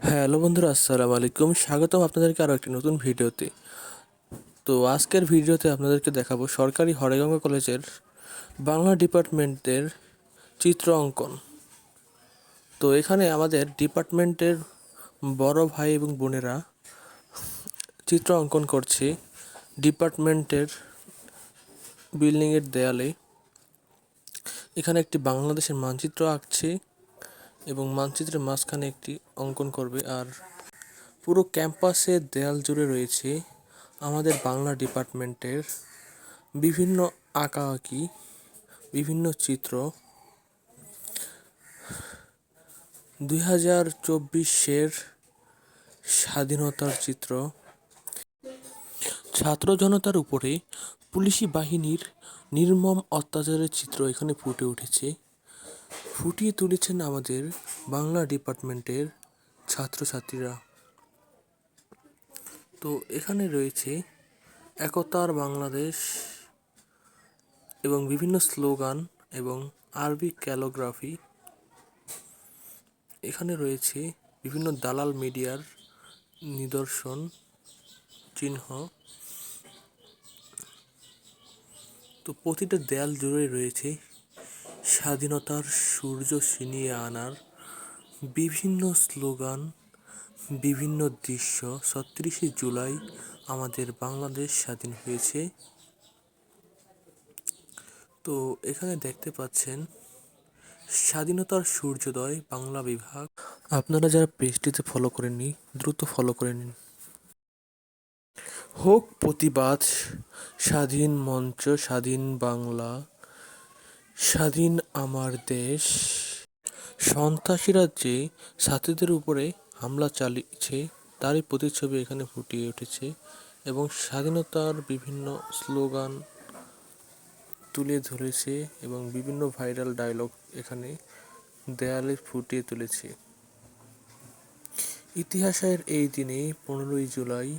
Hello বন্ধুরা, আসসালামু আলাইকুম। স্বাগতম আপনাদেরকে আরও একটি নতুন ভিডিওতে। তো আজকের ভিডিওতে আপনাদেরকে দেখাবো সরকারি হরেগঙ্গা কলেজের বাংলা ডিপার্টমেন্টের চিত্র অঙ্কন। তো এখানে আমাদের ডিপার্টমেন্টের বড় ভাই এবং বোনেরা চিত্র অঙ্কন করছে ডিপার্টমেন্টের বিল্ডিংয়ের দেয়ালে। এখানে একটি বাংলাদেশের মানচিত্র আঁকছে। এবং মানচিত্রের মাঝখানে একটি অঙ্কন করবে। আর পুরো ক্যাম্পাসের দেয়াল জুড়ে রয়েছে আমাদের বাংলা ডিপার্টমেন্টের বিভিন্ন আঁকাআঁকি, বিভিন্ন চিত্র। দুই হাজার চব্বিশের স্বাধীনতার চিত্র। ছাত্র জনতার উপরে পুলিশি বাহিনীর নির্মম অত্যাচারের চিত্র এখানে ফুটে উঠেছে। ফুটিয়ে তুলেছেন আমাদের বাংলা ডিপার্টমেন্টের ছাত্রছাত্রীরা। তো এখানে রয়েছে একতার বাংলাদেশ এবং বিভিন্ন স্লোগান এবং আরবি ক্যালোগ্রাফি। এখানে রয়েছে বিভিন্ন দালাল মিডিয়ার নিদর্শন চিহ্ন। তো প্রতিটা দেয়াল জুড়ে রয়েছে স্বাধীনতার সূর্য ছিনিয়ে আনার বিভিন্ন স্লোগান, বিভিন্ন দৃশ্য ছত্রিশে জুলাই আমাদের বাংলাদেশ স্বাধীন হয়েছে। তো এখানে দেখতে পাচ্ছেন, স্বাধীনতার সূর্যোদয় বাংলা বিভাগ। আপনারা যারা পেজটিতে ফলো করেননি, দ্রুত ফলো করে নিন। হোক প্রতিবাদ, স্বাধীন মঞ্চ, স্বাধীন বাংলা। স্বাধীন আমার দেশ। সন্ত্রাসীরা যে ছাত্রীদের উপরে হামলা চালিয়েছে, তারই প্রতিচ্ছবি এখানে ফুটিয়ে উঠেছে এবং স্বাধীনতার বিভিন্ন স্লোগান তুলে ধরেছে এবং বিভিন্ন ভাইরাল ডায়লগ এখানে দেয়ালে ফুটিয়ে তুলেছে। ইতিহাসের এই দিনে পনেরোই July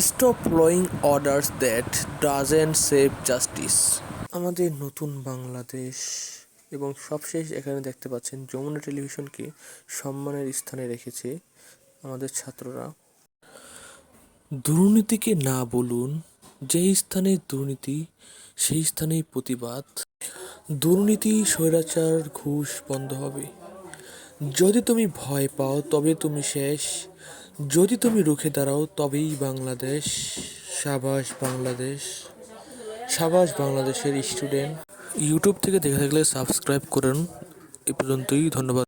stop following orders that doesn't save justice আমাদের নতুন বাংলাদেশ এবং সবশেষ এখানে দেখতে পাচ্ছেন যমুনা টেলিভিশনকে সম্মানের স্থানে রেখেছে আমাদের ছাত্ররা। দুর্নীতিকে না বলুন, যেই স্থানে দুর্নীতি, সেই স্থানেই প্রতিবাদ। দুর্নীতি, স্বৈরাচার, ঘুষ বন্ধ হবে। যদি তুমি ভয় পাও, তবে তুমি শেষ। যদি তুমি রুখে দাঁড়াও, তবেই বাংলাদেশ, সাবাস বাংলাদেশ, সাবাস বাংলাদেশের স্টুডেন্ট। ইউটিউব থেকে দেখে থাকলে সাবস্ক্রাইব করুন। এ পর্যন্তই, ধন্যবাদ।